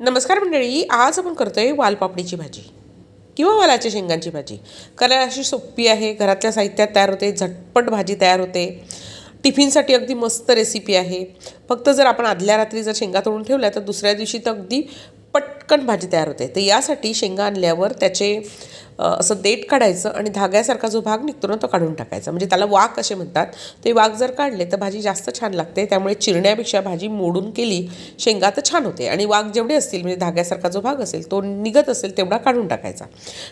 नमस्कार मंडळी आज आपण करतोय वालपापडीची भाजी किंवा वालाच्या शेंगांची भाजी. कारण अशी सोपी आहे घरातल्या साहित्यात तयार होते झटपट भाजी तयार होते. टिफिनसाठी अगदी मस्त रेसिपी आहे. फक्त जर आपण आदल्या रात्री जर शेंगा तोडून ठेवल्या तर दुसऱ्या दिवशी तर अगदी पटकन भाजी तयार होते. तर यासाठी शेंगा आणल्यावर त्याचे असं देठ काढायचं आणि धाग्यासारखा जो भाग निघतो ना तो काढून टाकायचा. म्हणजे त्याला वाक असे म्हणतात. ते वाक जर काढले तर भाजी जास्त छान लागते. त्यामुळे चिरण्यापेक्षा भाजी मोडून केली शेंगा तर छान होते. आणि वाक जेवढे असतील म्हणजे धाग्यासारखा जो भाग असेल तो निघत असेल तेवढा काढून टाकायचा.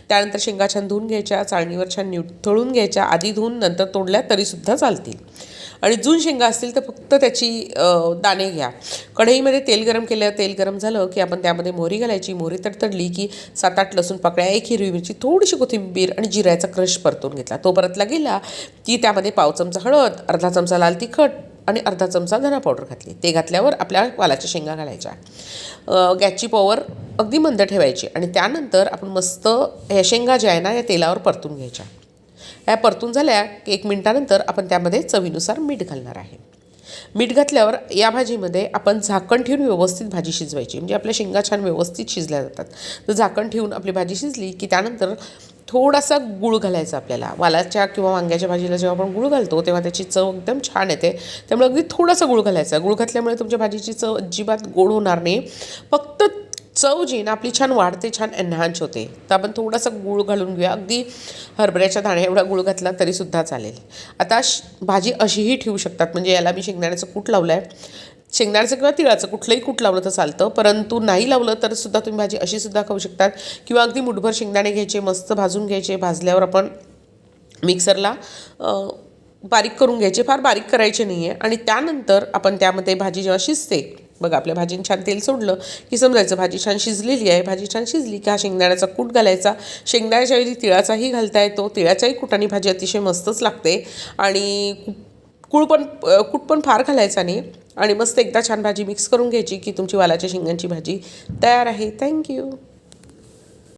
त्यानंतर शेंगा छान धुवून घ्यायच्या चाळणीवर छान निथळून घ्यायच्या आधी धुवून नंतर तोडल्या तरीसुद्धा चालतील. आणि जून शेंगा असतील तर फक्त त्याची दाणे घ्या. कढईमध्ये तेल गरम केलं तेल गरम झालं की आपण त्यामध्ये मोहरी घालायची. मोहरी तडतडली की सात आठ लसूण पाकळ्या एक हिरवी मिरची थोडीशी कोथिंबीर आणि जिऱ्याचा क्रश परतून घेतला. तो परतला गेला की त्यामध्ये पाव चमचा हळद अर्धा चमचा लाल तिखट आणि अर्धा चमचा धना पावडर घातली. ते घातल्यावर आपल्या वालाच्या शेंगा घालायच्या. गॅसची पॉवर अगदी मंद ठेवायची आणि त्यानंतर आपण मस्त ह्या शेंगा ज्या आहे ना या तेलावर परतून घ्यायच्या. ह्या परतून झाल्या की एक मिनटानंतर आपण त्यामध्ये चवीनुसार मीठ घालणार आहे. मीठ घातल्यावर या भाजीमध्ये आपण झाकण ठेवून व्यवस्थित भाजी शिजवायची. म्हणजे आपल्या शेंगा छान व्यवस्थित शिजल्या जातात. तर झाकण ठेवून आपली भाजी शिजली की त्यानंतर थोडासा गुळ घालायचा आपल्याला. वालाच्या किंवा वांग्याच्या भाजीला जेव्हा आपण गूळ घालतो तेव्हा त्याची चव एकदम छान येते. त्यामुळे अगदी थोडासा गुळ घालायचा. गूळ घातल्यामुळे तुमच्या भाजीची चव अजिबात गोड होणार नाही. फक्त चव जी ना आपली छान वाढते छान एन्हान्स होते. तर आपण थोडासा गूळ घालून घेऊया. अगदी हरभऱ्याच्या दाण्या एवढा गूळ घातला तरीसुद्धा चालेल. आता श भाजी अशीही ठेवू शकतात. म्हणजे याला मी शेंगदाण्याचं कूट लावलं आहे शेंगदाण्याचं किंवा तिळाचं कुठलंही कूट लावलं तर चालतं. परंतु नाही लावलं तर सुद्धा तुम्ही भाजी अशी सुद्धा खाऊ शकतात. किंवा अगदी मुठभर शेंगदाणे घ्यायचे मस्त भाजून घ्यायचे भाजल्यावर आपण मिक्सरला बारीक करून घ्यायचे. फार बारीक करायचे नाही आहे आणि त्यानंतर आपण त्यामध्ये भाजी जेव्हा शिजते बघ आपल्या भाजीन छान तेल सोडलं की समजायचं भाजी छान शिजलेली आहे भाजी छान शिजली की हा शेंगदाण्याचा कूट घालायचा. शेंगदाण्याच्या ऐवजी तिळाचाही घालता येतो तिळाच्याही कुटाने भाजी अतिशय मस्तच लागते आणि कूळ पण कूट पण फार घालायचा नाही आणि मस्त एकदा छान भाजी मिक्स करून घ्यायची की तुमची वालाच्या शेंगांची भाजी तयार आहे. थँक्यू